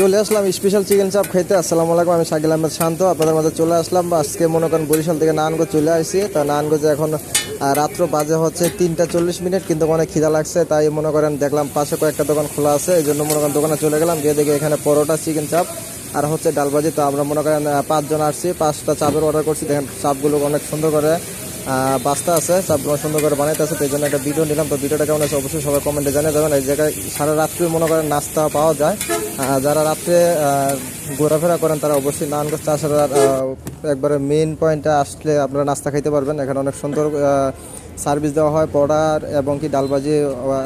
চলে আসলাম special chicken চাপ খেতে। আসসালামু আলাইকুম, আমি শাকিল আহমেদ শান্ত। আপনাদের মাঝে চলে আসলাম। আজকে মনে করেন বরিশাল থেকে নানগঞ্জ চলে আসছি। তা নানগঞ্জে এখন রাত্র বাজে হচ্ছে তিনটা চল্লিশ মিনিট, কিন্তু অনেক খিদা লাগছে। তাই মনে করেন দেখলাম পাশে কয়েকটা দোকান খোলা আছে। এই জন্য মনে করেন দোকানে চলে গেলাম। গিয়ে দেখি এখানে পরোটা চিকেন চাপ আর হচ্ছে ডালবাজি তো আমরা মনে করেন পাঁচজন আসছি। পাঁচটা চাপের অর্ডার করছি। দেখেন চাপগুলো অনেক সুন্দর করে বাস্তা আছে চাপগুলো সুন্দর করে বানাইতে আছে, তো এই জন্য একটা ভিডিও নিলাম। তো ভিডিওটা কেমন আছে অবশ্যই সবাই কমেন্টে জানিয়ে দেবেন। এই জায়গায় সারা রাত্রি মনে করেন নাস্তা পাওয়া যায়। যারা রাত্রে ঘোরাফেরা করেন, তারা অবশ্যই নানগঞ্জ চাষার একবারে মেইন পয়েন্টে আসলে আপনারা নাস্তা খাইতে পারবেন। এখানে অনেক সুন্দর সার্ভিস দেওয়া হয় পড়ার এবং কি ডালবাজি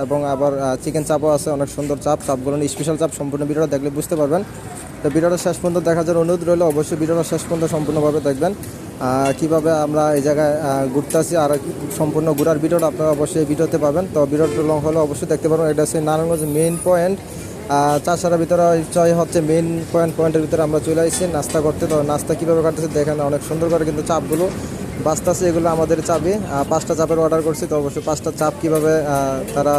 এবং আবার চিকেন চাপও আছে, অনেক সুন্দর চাপ। চাপগুলো স্পেশাল চাপ সম্পূর্ণ ভিডিওটা দেখলে বুঝতে পারবেন। তো ভিডিওটা শেষ পর্যন্ত দেখার জন্য অনুরোধ রইল, অবশ্যই ভিডিওটা শেষ পর্যন্ত সম্পূর্ণভাবে দেখবেন। কীভাবে আমরা এই জায়গায় আহ, ঘুরতে আসি আর সম্পূর্ণ ঘোরার ভিডিওটা আপনারা অবশ্যই ভিডিওতে পাবেন। তো ভিডিওটা লং হলে অবশ্যই দেখতে পারবেন এটা হচ্ছে নারায়ণগঞ্জ মেইন পয়েন্ট চাষার ভিতরে চয় হচ্ছে মেইন পয়েন্ট পয়েন্টের ভিতরে আমরা চলে আসছি নাস্তা করতে। তো নাস্তা কীভাবে কাটতেছে দেখেন অনেক সুন্দর করে কিন্তু চাপগুলো বাস্তাছে এগুলো আমাদের আহ, পাঁচটা চাপের অর্ডার করছি তো অবশ্যই পাঁচটা চাপ কীভাবে তারা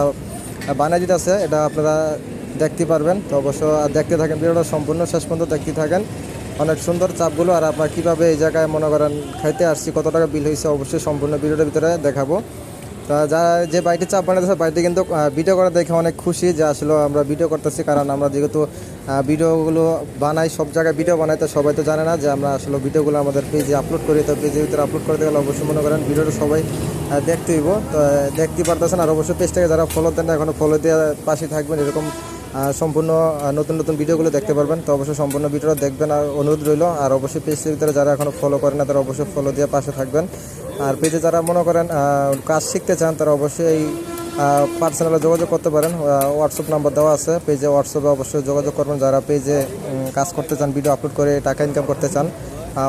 বানিয়ে দিতেছে এটা আপনারা দেখতে পারবেন। তো অবশ্য দেখতে থাকেন ভিডিওটা সম্পূর্ণ শেষ পর্যন্ত দেখতে থাকেন। অনেক সুন্দর চাপগুলো। আর আপনার কীভাবে এই জায়গায় মনে করেন খাইতে আসছি, কত টাকা বিল হয়েছে, অবশ্যই সম্পূর্ণ ভিডিওটার ভিতরে দেখাবো। তা যা যে বাড়িতে চাপ বানাতেছে বাড়িতে কিন্তু ভিডিও করা দেখে অনেক খুশি যে আসলে আমরা ভিডিও করতেছি। কারণ আমরা যেহেতু ভিডিওগুলো বানাই, সব জায়গায় ভিডিও বানাই, তো সবাই তো জানে না যে আমরা আসলে ভিডিওগুলো আমাদের পেজে আপলোড করি। তো পেজের ভিতরে আপলোড করতে গেলে অবশ্যই মনে করেন ভিডিওটা সবাই দেখতে হইব তো দেখতে পারতেছেন আর অবশ্যই পেজটাকে যারা ফলো দেন না, এখনও ফলো দিয়ে পাশে থাকবেন, এরকম সম্পূর্ণ নতুন নতুন ভিডিওগুলো দেখতে পারবেন। তো অবশ্যই সম্পূর্ণ ভিডিওটা দেখবেন আর অনুরোধ রইল, আর অবশ্যই পেজের ভিতরে যারা এখনও ফলো করেন না, তারা অবশ্যই ফলো দিয়ে পাশে থাকবেন। আর পেজে যারা মনে করেন কাজ শিখতে চান, তারা অবশ্যই পার্সোনালে যোগাযোগ করতে পারেন। হোয়াটসঅ্যাপ নাম্বার দেওয়া আছে, পেজে হোয়াটসঅ্যাপে অবশ্যই যোগাযোগ করবেন। যারা পেজে কাজ করতে চান ভিডিও আপলোড করে টাকা ইনকাম করতে চান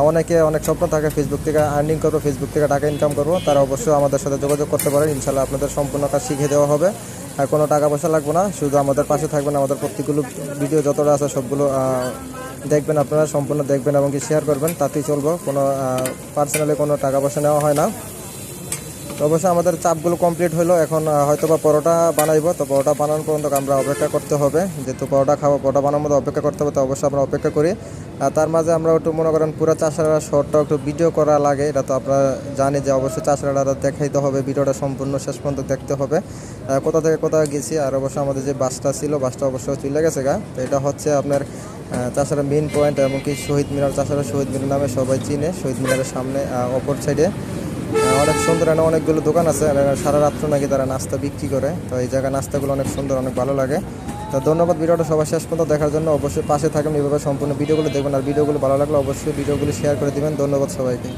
অনেকে অনেক স্বপ্ন থাকে ফেসবুক থেকে আর্নিং করব ফেসবুক থেকে টাকা ইনকাম করব। তারা অবশ্যই আমাদের সাথে যোগাযোগ করতে পারেন। ইনশাল্লাহ আপনাদের সম্পূর্ণ কাজ শিখিয়ে দেওয়া হবে। আর কোনো টাকা পয়সা লাগবে না, শুধু আমাদের পাশে থাকবেন, আমাদের প্রত্যেকগুলো ভিডিও যতটা আছে সবগুলো দেখবেন আপনারা, সম্পূর্ণ দেখবেন এবং কি শেয়ার করবেন। তাতেই চলবো। কোনো পার্সোনালি কোনো টাকা পয়সা নেওয়া হয় না। তো অবশ্যই আমাদের চাপগুলো কমপ্লিট হলো এখন হয়তো বা পরোটা বানাইবো, তো পরোটা বানানোর পর্যন্ত আমরা অপেক্ষা করতে হবে। যেহেতু পরোটা খাব, পরোটা বানানোর মধ্যে অপেক্ষা করতে হবে, তো অবশ্যই আমরা অপেক্ষা করি। আর তার মাঝে আমরা একটু মনে করেন পুরো চাষারা শর্টটা একটু ভিডিও করা লাগে, এটা তো আপনারা জানি যে অবশ্যই চাষারা দেখাইতে হবে, ভিডিওটা সম্পূর্ণ শেষ পর্যন্ত দেখতে হবে। কোথা থেকে কোথাও গেছি, আর অবশ্যই আমাদের যে বাসটা ছিল, বাসটা অবশ্যই চলে গেছে গা। তো এটা হচ্ছে আপনার চাষারা মেন পয়েন্ট এমনকি শহীদ মিনার, চাষারা শহীদ মিনার নামে সবাই চিনে, শহীদ মিনারের সামনে অপর সাইডে অনেক সুন্দর এখানে অনেকগুলো দোকান আছে। সারা রাত্র নাকি তারা নাস্তা বিক্রি করে। তো এই জায়গায় নাস্তাগুলো অনেক সুন্দর, অনেক ভালো লাগে। তো ধন্যবাদ ভিডিওটা সবাই শেষ পর্যন্ত দেখার জন্য। অবশ্যই পাশে থাকবেন, এভাবে সম্পূর্ণ ভিডিওগুলো দেখবেন। আর ভিডিওগুলো ভালো লাগলে অবশ্যই ভিডিওগুলো শেয়ার করে দেবেন। ধন্যবাদ সবাইকে।